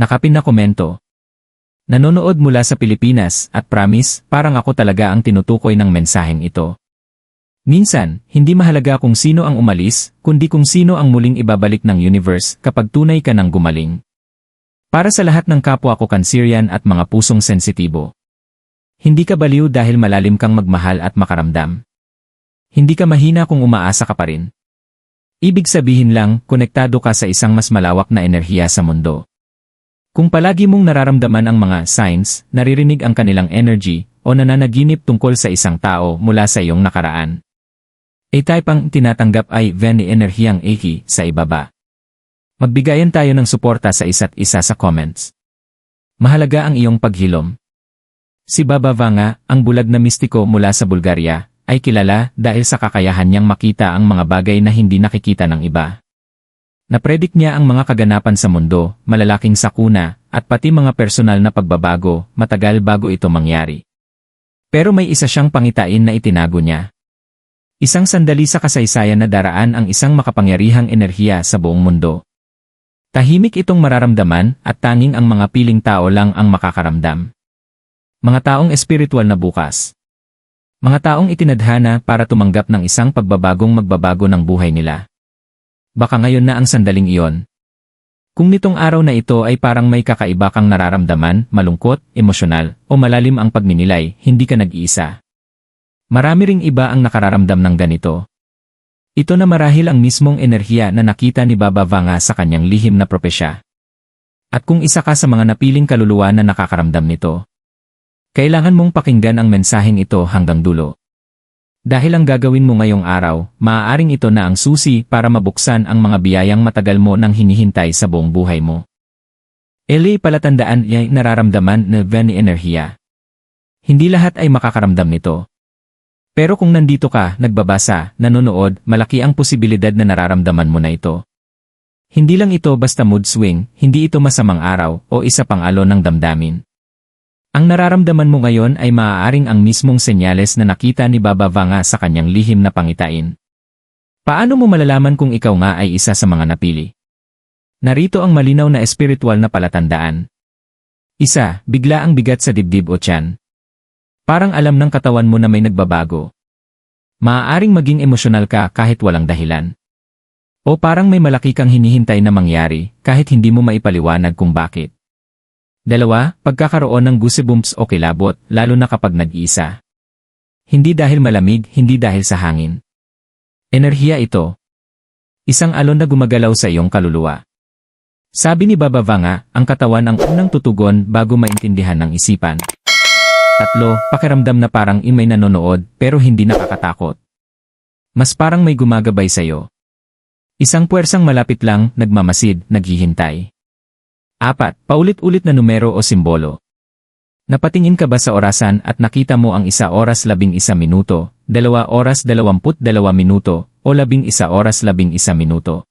Nakapin na komento. Nanonood mula sa Pilipinas at promise, parang ako talaga ang tinutukoy ng mensaheng ito. Minsan, hindi mahalaga kung sino ang umalis, kundi kung sino ang muling ibabalik ng universe kapag tunay ka ng gumaling. Para sa lahat ng kapwa ko kansirian at mga pusong sensitibo. Hindi ka baliw dahil malalim kang magmahal at makaramdam. Hindi ka mahina kung umaasa ka pa rin. Ibig sabihin lang, konektado ka sa isang mas malawak na enerhiya sa mundo. Kung palagi mong nararamdaman ang mga signs, naririnig ang kanilang energy, o nananaginip tungkol sa isang tao mula sa iyong nakaraan, A-type ang tinatanggap ay Veni Enerhiyang Eki sa ibaba. Magbigayan tayo ng suporta sa isa't isa sa comments. Mahalaga ang iyong paghilom. Si Baba Vanga, ang bulag na mistiko mula sa Bulgaria, ay kilala dahil sa kakayahan niyang makita ang mga bagay na hindi nakikita ng iba. Napredict niya ang mga kaganapan sa mundo, malalaking sakuna, at pati mga personal na pagbabago, matagal bago ito mangyari. Pero may isa siyang pangitain na itinago niya. Isang sandali sa kasaysayan na daraan ang isang makapangyarihang enerhiya sa buong mundo. Tahimik itong mararamdaman at tanging ang mga piling tao lang ang makakaramdam. Mga taong espiritual na bukas. Mga taong itinadhana para tumanggap ng isang pagbabagong magbabago ng buhay nila. Baka ngayon na ang sandaling iyon. Kung nitong araw na ito ay parang may kakaiba kang nararamdaman, malungkot, emosyonal, o malalim ang pagninilay, hindi ka nag-iisa. Marami ring iba ang nakararamdam ng ganito. Ito na marahil ang mismong enerhiya na nakita ni Baba Vanga sa kanyang lihim na propesya. At kung isa ka sa mga napiling kaluluwa na nakakaramdam nito, kailangan mong pakinggan ang mensaheng ito hanggang dulo. Dahil ang gagawin mo ngayong araw, maaaring ito na ang susi para mabuksan ang mga biyayang matagal mo nang hinihintay sa buong buhay mo. Eli palatandaan ay nararamdaman na Veni Enerhiya. Hindi lahat ay makakaramdam nito. Pero kung nandito ka, nagbabasa, nanonood, malaki ang posibilidad na nararamdaman mo na ito. Hindi lang ito basta mood swing, hindi ito masamang araw o isa pang alon ng damdamin. Ang nararamdaman mo ngayon ay maaaring ang mismong senyales na nakita ni Baba Vanga sa kanyang lihim na pangitain. Paano mo malalaman kung ikaw nga ay isa sa mga napili? Narito ang malinaw na espiritual na palatandaan. Isa, bigla ang bigat sa dibdib o tiyan. Parang alam ng katawan mo na may nagbabago. Maaaring maging emosyonal ka kahit walang dahilan. O parang may malaki kang hinihintay na mangyari kahit hindi mo maipaliwanag kung bakit. Dalawa, pagkakaroon ng goosebumps o kilabot, lalo na kapag nag-iisa. Hindi dahil malamig, hindi dahil sa hangin. Enerhiya ito. Isang alon na gumagalaw sa iyong kaluluwa. Sabi ni Baba Vanga, ang katawan ang unang tutugon bago maintindihan ng isipan. Tatlo, pakiramdam na parang imay nanonood pero hindi nakakatakot. Mas parang may gumagabay sa'yo. Isang puwersang malapit lang, nagmamasid, naghihintay. Apat, paulit-ulit na numero o simbolo. Napatingin ka ba sa orasan at nakita mo ang isa oras labing isa minuto, dalawa oras dalawamput dalawa minuto, o labing isa oras labing isa minuto?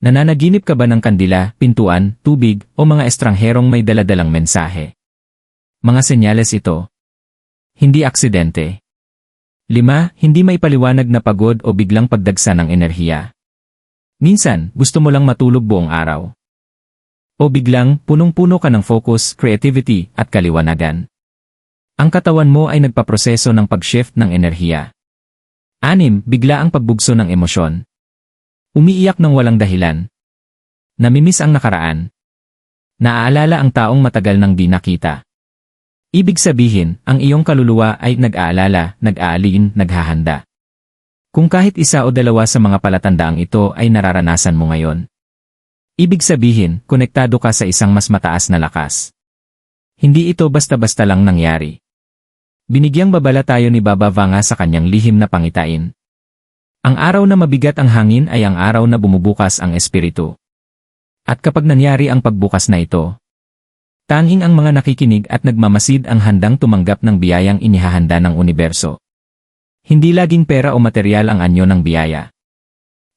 Nananaginip ka ba ng kandila, pintuan, tubig, o mga estrangherong may daladalang mensahe? Mga senyales ito. Hindi aksidente. 5. Hindi may paliwanag na pagod o biglang pagdagsa ng enerhiya. Minsan, gusto mo lang matulog buong araw. O biglang, punong-puno ka ng focus, creativity, at kaliwanagan. Ang katawan mo ay nagpaproseso ng pag-shift ng enerhiya. 6. Bigla ang pagbugso ng emosyon. Umiiyak ng walang dahilan. Namimiss ang nakaraan. Naaalala ang taong matagal nang di nakita. Ibig sabihin, ang iyong kaluluwa ay nag-aalala, nag-aalin, naghahanda. Kung kahit isa o dalawa sa mga palatandaang ito ay nararanasan mo ngayon. Ibig sabihin, konektado ka sa isang mas mataas na lakas. Hindi ito basta-basta lang nangyari. Binigyang babala tayo ni Baba Vanga sa kanyang lihim na pangitain. Ang araw na mabigat ang hangin ay ang araw na bumubukas ang espiritu. At kapag nangyari ang pagbukas na ito, Tanging ang mga nakikinig at nagmamasid ang handang tumanggap ng biyayang inihahanda ng universo. Hindi laging pera o material ang anyo ng biyaya.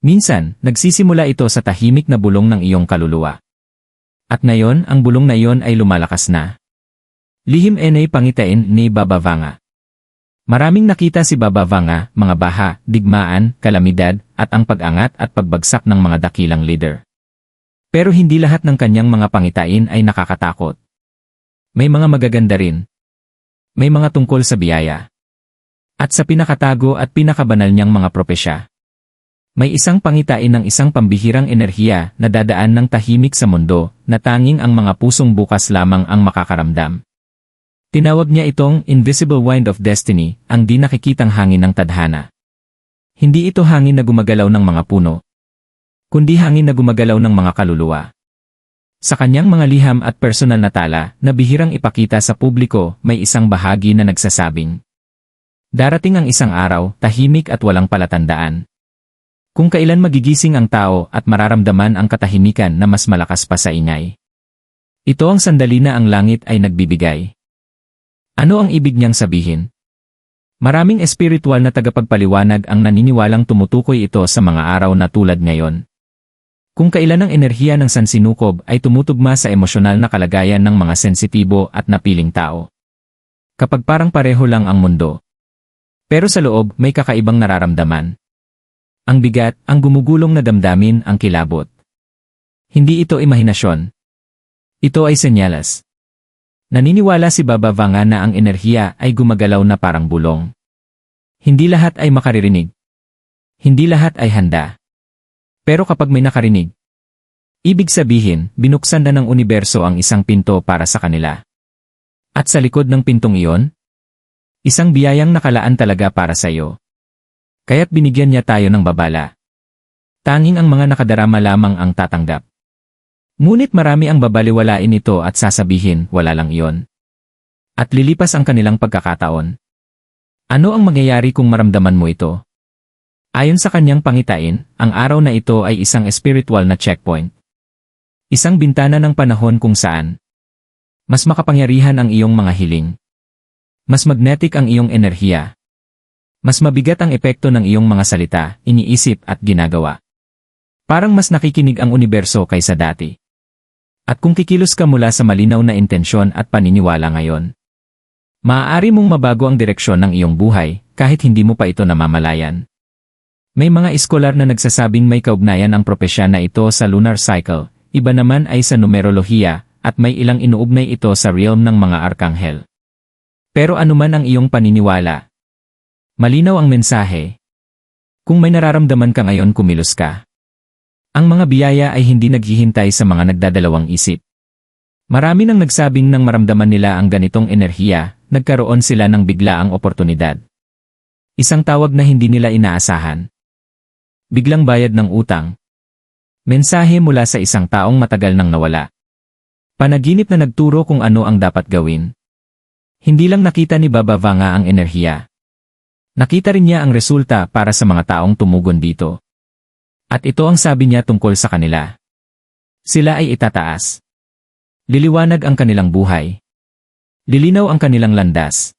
Minsan, nagsisimula ito sa tahimik na bulong ng iyong kaluluwa. At ngayon, ang bulong na iyon ay lumalakas na. Lihim enay pangitain ni Baba Vanga. Maraming nakita si Baba Vanga, mga baha, digmaan, kalamidad, at ang pag-angat at pagbagsak ng mga dakilang leader. Pero hindi lahat ng kanyang mga pangitain ay nakakatakot. May mga magaganda rin. May mga tungkol sa biyaya. At sa pinakatago at pinakabanal niyang mga propesya. May isang pangitain ng isang pambihirang enerhiya na dadaan ng tahimik sa mundo na tanging ang mga pusong bukas lamang ang makakaramdam. Tinawag niya itong Invisible Wind of Destiny, ang di nakikitang hangin ng tadhana. Hindi ito hangin na gumagalaw ng mga puno, kundi hangin na gumagalaw ng mga kaluluwa. Sa kanyang mga liham at personal na tala na bihirang ipakita sa publiko, may isang bahagi na nagsasabing, Darating ang isang araw, tahimik at walang palatandaan. Kung kailan magigising ang tao at mararamdaman ang katahimikan na mas malakas pa sa ingay. Ito ang sandali na ang langit ay nagbibigay. Ano ang ibig niyang sabihin? Maraming espiritual na tagapagpaliwanag ang naniniwalang tumutukoy ito sa mga araw na tulad ngayon. Kung kailan ang enerhiya ng sansinukob ay tumutugma sa emosyonal na kalagayan ng mga sensitibo at napiling tao. Kapag parang pareho lang ang mundo. Pero sa loob may kakaibang nararamdaman. Ang bigat, ang gumugulong na damdamin, ang kilabot. Hindi ito imahinasyon. Ito ay senyalas. Naniniwala si Baba Vanga na ang enerhiya ay gumagalaw na parang bulong. Hindi lahat ay makaririnig. Hindi lahat ay handa. Pero kapag may nakarinig, ibig sabihin, binuksan na ng universo ang isang pinto para sa kanila. At sa likod ng pintong iyon, isang biyayang nakalaan talaga para sa iyo. Kaya't binigyan niya tayo ng babala. Tanging ang mga nakadarama lamang ang tatanggap. Ngunit marami ang babaliwalain ito at sasabihin, wala lang iyon. At lilipas ang kanilang pagkakataon. Ano ang mangyayari kung maramdaman mo ito? Ayon sa kanyang pangitain, ang araw na ito ay isang spiritual na checkpoint. Isang bintana ng panahon kung saan mas makapangyarihan ang iyong mga hiling. Mas magnetic ang iyong enerhiya. Mas mabigat ang epekto ng iyong mga salita, iniisip at ginagawa. Parang mas nakikinig ang universo kaysa dati. At kung kikilos ka mula sa malinaw na intensyon at paniniwala ngayon, maaari mong mabago ang direksyon ng iyong buhay kahit hindi mo pa ito namamalayan. May mga iskolar na nagsasabing may kaugnayan ang propesya na ito sa lunar cycle, iba naman ay sa numerolohiya, at may ilang inuugnay ito sa realm ng mga arkanghel. Pero anuman ang iyong paniniwala, Malinaw ang mensahe. Kung may nararamdaman ka ngayon kumilos ka. Ang mga biyaya ay hindi naghihintay sa mga nagdadalawang isip. Marami nang nagsabing nang maramdaman nila ang ganitong enerhiya, nagkaroon sila ng biglaang oportunidad. Isang tawag na hindi nila inaasahan. Biglang bayad ng utang. Mensahe mula sa isang taong matagal nang nawala. Panaginip na nagturo kung ano ang dapat gawin. Hindi lang nakita ni Baba Vanga ang enerhiya. Nakita rin niya ang resulta para sa mga taong tumugon dito. At ito ang sabi niya tungkol sa kanila. Sila ay itataas. Liliwanag ang kanilang buhay. Lilinaw ang kanilang landas.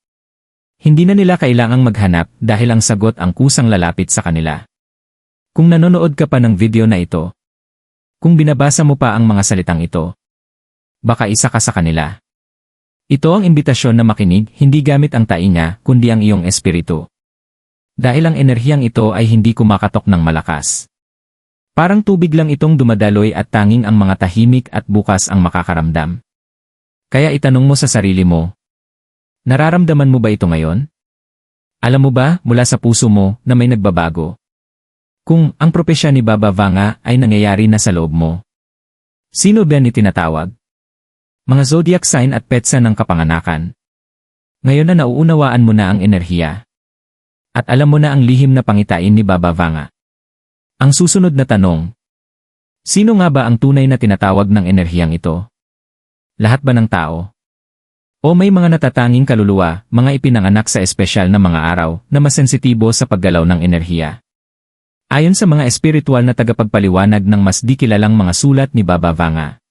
Hindi na nila kailangang maghanap dahil ang sagot ang kusang lalapit sa kanila. Kung nanonood ka pa ng video na ito, kung binabasa mo pa ang mga salitang ito, baka isa ka sa kanila. Ito ang imbitasyon na makinig hindi gamit ang tainga kundi ang iyong espiritu. Dahil ang enerhiyang ito ay hindi kumakatok ng malakas. Parang tubig lang itong dumadaloy at tanging ang mga tahimik at bukas ang makakaramdam. Kaya itanong mo sa sarili mo, Nararamdaman mo ba ito ngayon? Alam mo ba mula sa puso mo na may nagbabago? Kung ang propesya ni Baba Vanga ay nangyayari na sa loob mo. Sino ba ni tinatawag? Mga zodiac sign at petsa ng kapanganakan. Ngayon na nauunawaan mo na ang enerhiya. At alam mo na ang lihim na pangitain ni Baba Vanga. Ang susunod na tanong. Sino nga ba ang tunay na tinatawag ng enerhiyang ito? Lahat ba ng tao? O may mga natatanging kaluluwa, mga ipinanganak sa espesyal na mga araw na masensitibo sa paggalaw ng enerhiya? Ayon sa mga espiritual na tagapagpaliwanag ng mas di kilalang mga sulat ni Baba Vanga.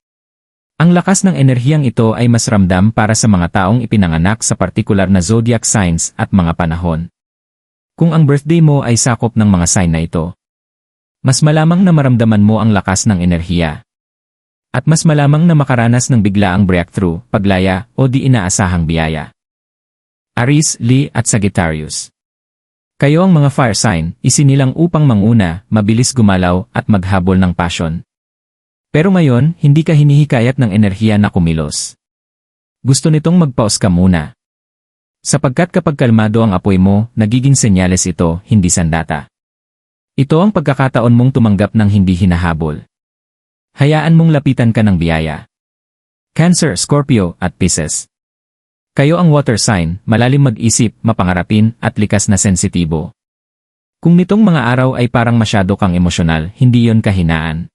Ang lakas ng enerhiyang ito ay mas ramdam para sa mga taong ipinanganak sa partikular na zodiac signs at mga panahon. Kung ang birthday mo ay sakop ng mga sign na ito, mas malamang na maramdaman mo ang lakas ng enerhiya. At mas malamang na makaranas ng biglaang breakthrough, paglaya, o di inaasahang biyaya. Aris, Lee at Sagittarius. Kayo ang mga fire sign, isinilang upang manguna, mabilis gumalaw, at maghabol ng passion. Pero ngayon, hindi ka hinihikayat ng enerhiya na kumilos. Gusto nitong magpaos ka muna. Sapagkat kapag kalmado ang apoy mo, nagiging senyales ito, hindi sandata. Ito ang pagkakataon mong tumanggap ng hindi hinahabol. Hayaan mong lapitan ka ng biyaya. Cancer, Scorpio, at Pisces. Kayo ang water sign, malalim mag-isip, mapangarapin, at likas na sensitibo. Kung nitong mga araw ay parang masyado kang emosyonal, hindi yon kahinaan.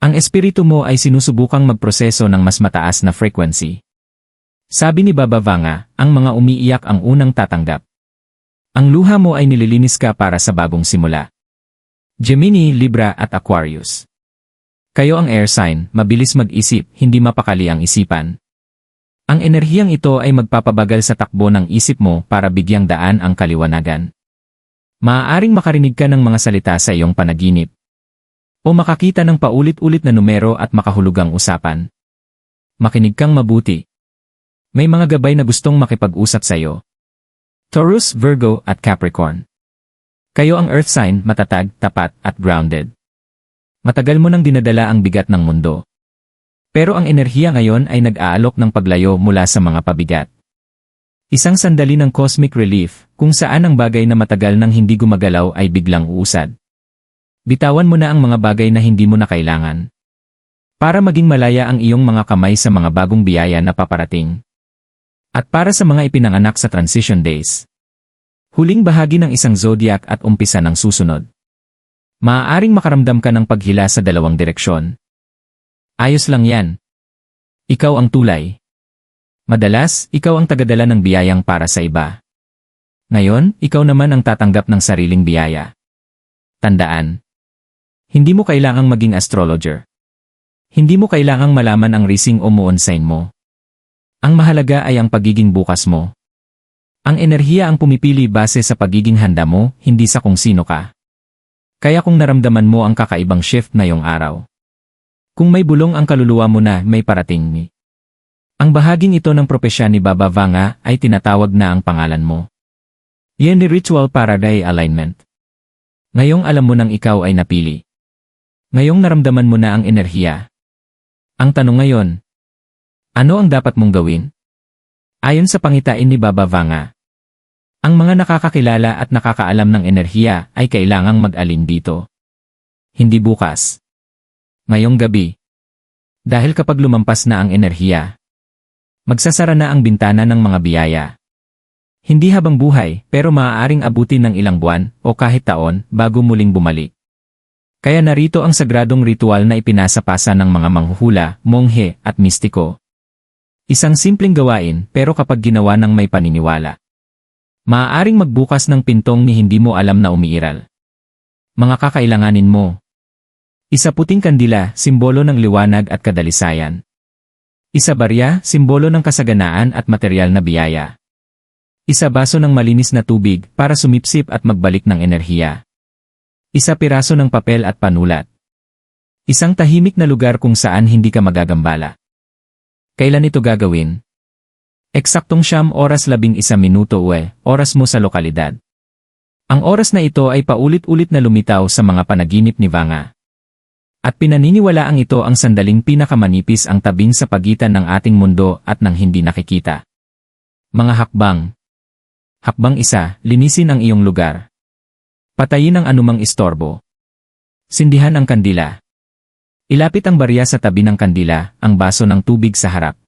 Ang espiritu mo ay sinusubukang magproseso ng mas mataas na frequency. Sabi ni Baba Vanga, ang mga umiiyak ang unang tatanggap. Ang luha mo ay nililinis ka para sa bagong simula. Gemini, Libra at Aquarius. Kayo ang air sign, mabilis mag-isip, hindi mapakali ang isipan. Ang enerhiyang ito ay magpapabagal sa takbo ng isip mo para bigyang daan ang kaliwanagan. Maaaring makarinig ka ng mga salita sa iyong panaginip, o makakita ng paulit-ulit na numero at makahulugang usapan. Makinig kang mabuti. May mga gabay na gustong makipag-usap sa iyo. Taurus, Virgo at Capricorn. Kayo ang earth sign, matatag, tapat, at grounded. Matagal mo nang dinadala ang bigat ng mundo. Pero ang enerhiya ngayon ay nag-aalok ng paglayo mula sa mga pabigat. Isang sandali ng cosmic relief, kung saan ang bagay na matagal nang hindi gumagalaw ay biglang uusad. Bitawan mo na ang mga bagay na hindi mo na kailangan. Para maging malaya ang iyong mga kamay sa mga bagong biyaya na paparating. At para sa mga ipinanganak sa transition days. Huling bahagi ng isang zodiac at umpisa ng susunod. Maaaring makaramdam ka ng paghila sa dalawang direksyon. Ayos lang yan. Ikaw ang tulay. Madalas, ikaw ang tagadala ng biyayang para sa iba. Ngayon, ikaw naman ang tatanggap ng sariling biyaya. Tandaan, hindi mo kailangang maging astrologer. Hindi mo kailangang malaman ang rising o moon sign mo. Ang mahalaga ay ang pagiging bukas mo. Ang enerhiya ang pumipili base sa pagiging handa mo, hindi sa kung sino ka. Kaya kung naramdaman mo ang kakaibang shift na yung araw. Kung may bulong ang kaluluwa mo na may parating ni. Ang bahaging ito ng propesya ni Baba Vanga ay tinatawag na ang pangalan mo. Yan ni Ritual Paraday Alignment. Ngayong alam mo nang ikaw ay napili. Ngayong naramdaman mo na ang enerhiya. Ang tanong ngayon, ano ang dapat mong gawin? Ayon sa pangitain ni Baba Vanga, ang mga nakakakilala at nakakaalam ng enerhiya ay kailangang mag-alin dito. Hindi bukas. Ngayong gabi. Dahil kapag lumampas na ang enerhiya, magsasara na ang bintana ng mga biyaya. Hindi habang buhay, pero maaaring abutin ng ilang buwan o kahit taon bago muling bumalik. Kaya narito ang sagradong ritual na ipinasapasa ng mga manghuhula, monghe, at mistiko. Isang simpleng gawain pero kapag ginawa ng may paniniwala. Maaaring magbukas ng pintong ni hindi mo alam na umiiral. Mga kakailanganin mo. Isa puting kandila, simbolo ng liwanag at kadalisayan. Isa barya, simbolo ng kasaganaan at material na biyaya. Isa baso ng malinis na tubig para sumipsip at magbalik ng enerhiya. Isa piraso ng papel at panulat. Isang tahimik na lugar kung saan hindi ka magagambala. Kailan ito gagawin? Eksaktong siyam oras labing isa minuto uwe, oras mo sa lokalidad. Ang oras na ito ay paulit-ulit na lumitaw sa mga panaginip ni Vanga. At pinaniniwalaang ito ang sandaling pinakamanipis ang tabing sa pagitan ng ating mundo at ng hindi nakikita. Mga hakbang. Hakbang isa, linisin ang iyong lugar. Patayin ang anumang istorbo. Sindihan ang kandila. Ilapit ang barya sa tabi ng kandila, ang baso ng tubig sa harap.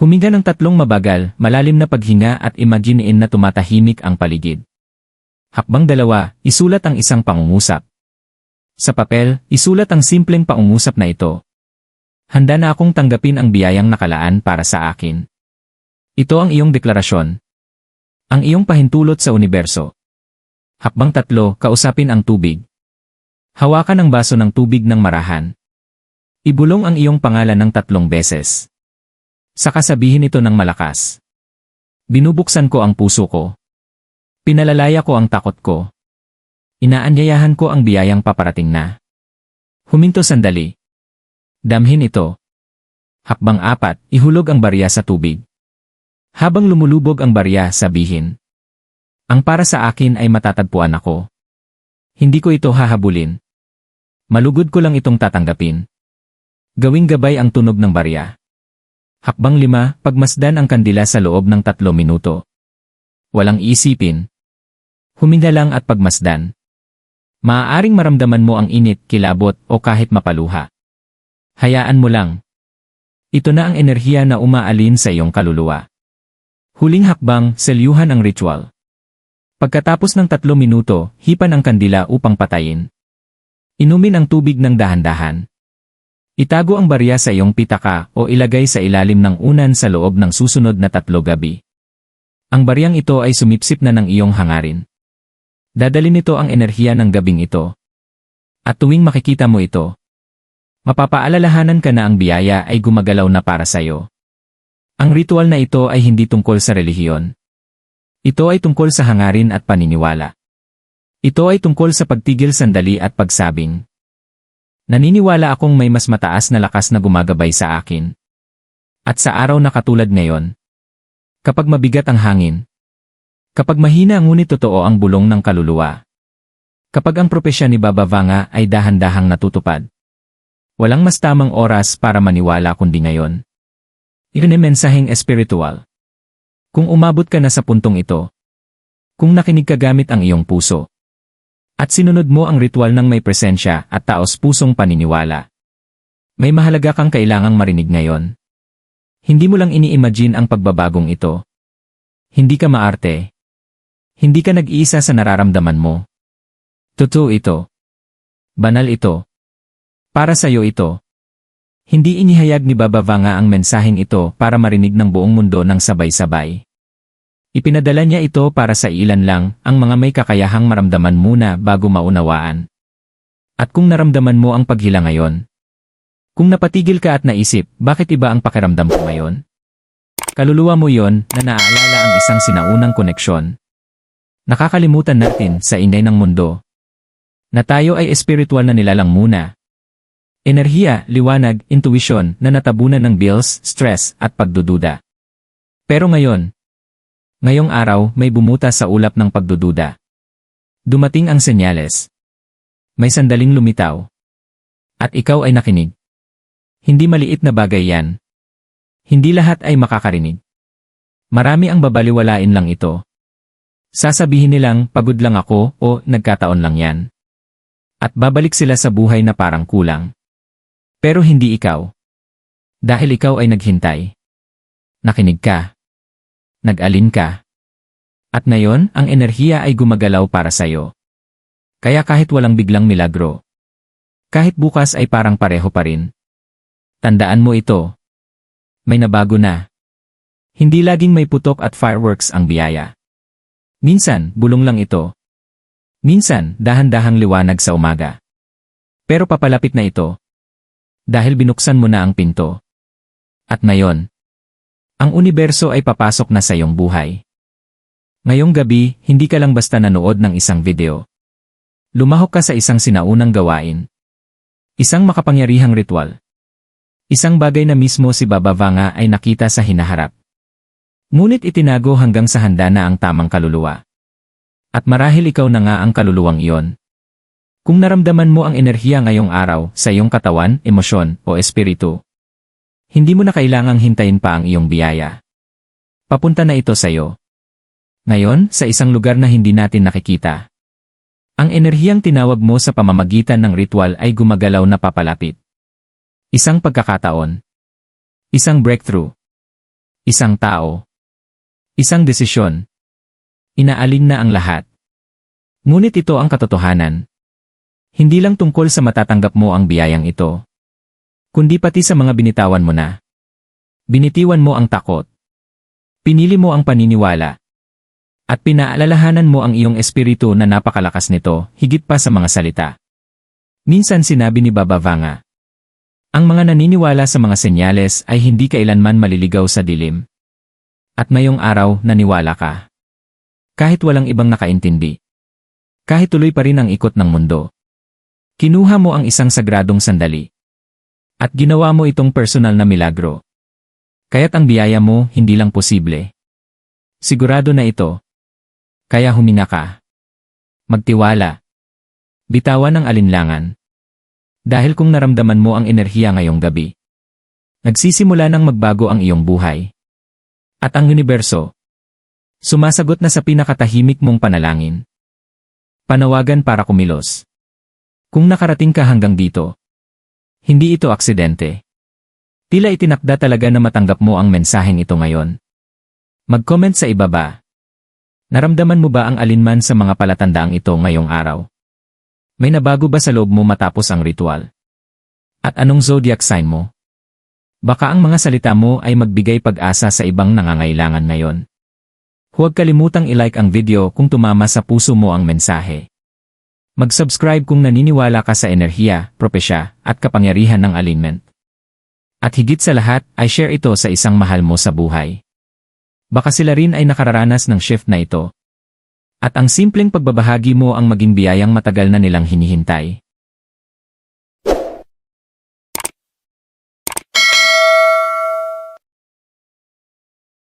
Huminga ng tatlong mabagal, malalim na paghinga at imaginein na tumatahimik ang paligid. Hakbang dalawa, isulat ang isang pangungusap. Sa papel, isulat ang simpleng pangungusap na ito. Handa na akong tanggapin ang biyayang nakalaan para sa akin. Ito ang iyong deklarasyon. Ang iyong pahintulot sa universo. Hakbang tatlo, kausapin ang tubig. Hawakan ang baso ng tubig ng marahan. Ibulong ang iyong pangalan ng tatlong beses. Saka sabihin ito ng malakas. Binubuksan ko ang puso ko. Pinalalaya ko ang takot ko. Inaanyayahan ko ang biyayang paparating na. Huminto sandali. Damhin ito. Hakbang apat, ihulog ang barya sa tubig. Habang lumulubog ang barya, sabihin. Ang para sa akin ay matatagpuan ako. Hindi ko ito hahabulin. Malugod ko lang itong tatanggapin. Gawing gabay ang tunog ng barya. Hakbang lima, pagmasdan ang kandila sa loob ng tatlo minuto. Walang isipin. Huminga lang at pagmasdan. Maaaring maramdaman mo ang init, kilabot, o kahit mapaluha. Hayaan mo lang. Ito na ang enerhiya na umaalin sa iyong kaluluwa. Huling hakbang, selyuhan ang ritual. Pagkatapos ng tatlo minuto, hipan ang kandila upang patayin. Inumin ang tubig ng dahan-dahan. Itago ang barya sa iyong pitaka o ilagay sa ilalim ng unan sa loob ng susunod na tatlo gabi. Ang baryang ito ay sumipsip na ng iyong hangarin. Dadali nito ang enerhiya ng gabing ito. At tuwing makikita mo ito, mapapaalalahanan ka na ang biyaya ay gumagalaw na para sa iyo. Ang ritual na ito ay hindi tungkol sa relihiyon. Ito ay tungkol sa hangarin at paniniwala. Ito ay tungkol sa pagtigil sandali at pagsabing. Naniniwala akong may mas mataas na lakas na gumagabay sa akin. At sa araw na katulad ngayon, kapag mabigat ang hangin, kapag mahina ngunit totoo ang bulong ng kaluluwa, kapag ang propesya ni Baba Vanga ay dahan-dahang natutupad, walang mas tamang oras para maniwala kundi ngayon. Iyon ay espiritual. Kung umabot ka na sa puntong ito, kung nakinig ka gamit ang iyong puso, at sinunod mo ang ritual ng may presensya at taos pusong paniniwala, may mahalaga kang kailangang marinig ngayon. Hindi mo lang ini-imagine ang pagbabagong ito. Hindi ka maarte. Hindi ka nag-iisa sa nararamdaman mo. Totoo ito. Banal ito. Para sa iyo ito. Hindi inihayag ni Baba Vanga ang mensaheng ito para marinig ng buong mundo ng sabay-sabay. Ipinadala niya ito para sa ilan lang, ang mga may kakayahang maramdaman muna bago maunawaan. At kung naramdaman mo ang paghila ngayon, kung napatigil ka at naisip, bakit iba ang pakiramdam ko ngayon? Kaluluwa mo yon na naaalala ang isang sinaunang koneksyon. Nakakalimutan natin sa inday ng mundo na tayo ay espiritual na nilalang muna Enerhiya, liwanag, intuition na natabunan ng bills, stress, at pagdududa. Pero ngayon, ngayong araw may bumuta sa ulap ng pagdududa. Dumating ang senyales. May sandaling lumitaw. At ikaw ay nakinig. Hindi maliit na bagay yan. Hindi lahat ay makakarinig. Marami ang babaliwalain lang ito. Sasabihin nilang pagod lang ako o nagkataon lang yan. At babalik sila sa buhay na parang kulang. Pero hindi ikaw. Dahil ikaw ay naghintay. Nakinig ka. Nag-alin ka. At ngayon, ang enerhiya ay gumagalaw para sa'yo. Kaya kahit walang biglang milagro. Kahit bukas ay parang pareho pa rin. Tandaan mo ito. May nabago na. Hindi laging may putok at fireworks ang biyaya. Minsan, bulong lang ito. Minsan, dahan-dahang liwanag sa umaga. Pero papalapit na ito dahil binuksan mo na ang pinto. At ngayon, ang universo ay papasok na sa iyong buhay. Ngayong gabi, hindi ka lang basta nanood ng isang video. Lumahok ka sa isang sinaunang gawain. Isang makapangyarihang ritual. Isang bagay na mismo si Baba Vanga ay nakita sa hinaharap. Ngunit itinago hanggang sa handa na ang tamang kaluluwa. At marahil ikaw na nga ang kaluluwang iyon. Kung naramdaman mo ang enerhiya ngayong araw sa iyong katawan, emosyon, o espiritu, hindi mo na kailangang hintayin pa ang iyong biyaya. Papunta na ito sa iyo. Ngayon, sa isang lugar na hindi natin nakikita. Ang enerhiyang tinawag mo sa pamamagitan ng ritual ay gumagalaw na papalapit. Isang pagkakataon. Isang breakthrough. Isang tao. Isang desisyon. Inaalin na ang lahat. Ngunit ito ang katotohanan. Hindi lang tungkol sa matatanggap mo ang biyayang ito. Kundi pati sa mga binitawan mo na. Binitiwan mo ang takot. Pinili mo ang paniniwala. At pinaalalahanan mo ang iyong espiritu na napakalakas nito, higit pa sa mga salita. Minsan sinabi ni Baba Vanga, ang mga naniniwala sa mga senyales ay hindi kailanman maliligaw sa dilim. At ngayong araw, naniwala ka. Kahit walang ibang nakaintindi. Kahit tuloy pa rin ang ikot ng mundo. Kinuha mo ang isang sagradong sandali. At ginawa mo itong personal na milagro. Kaya't ang biyaya mo hindi lang posible. Sigurado na ito. Kaya huminga ka. Magtiwala. Bitawan ang alinlangan. Dahil kung naramdaman mo ang enerhiya ngayong gabi, nagsisimula nang magbago ang iyong buhay. At ang universo, sumasagot na sa pinakatahimik mong panalangin. Panawagan para kumilos. Kung nakarating ka hanggang dito, hindi ito aksidente. Tila itinakda talaga na matanggap mo ang mensaheng ito ngayon. Mag-comment sa ibaba. Naramdaman mo ba ang alinman sa mga palatandaang ito ngayong araw? May nabago ba sa loob mo matapos ang ritual? At anong zodiac sign mo? Baka ang mga salita mo ay magbigay pag-asa sa ibang nangangailangan ngayon. Huwag kalimutang i-like ang video kung tumama sa puso mo ang mensahe. Mag-subscribe kung naniniwala ka sa enerhiya, propesya, at kapangyarihan ng alignment. At higit sa lahat, ay share ito sa isang mahal mo sa buhay. Baka sila rin ay nakararanas ng shift na ito. At ang simpleng pagbabahagi mo ang maging biyayang matagal na nilang hinihintay.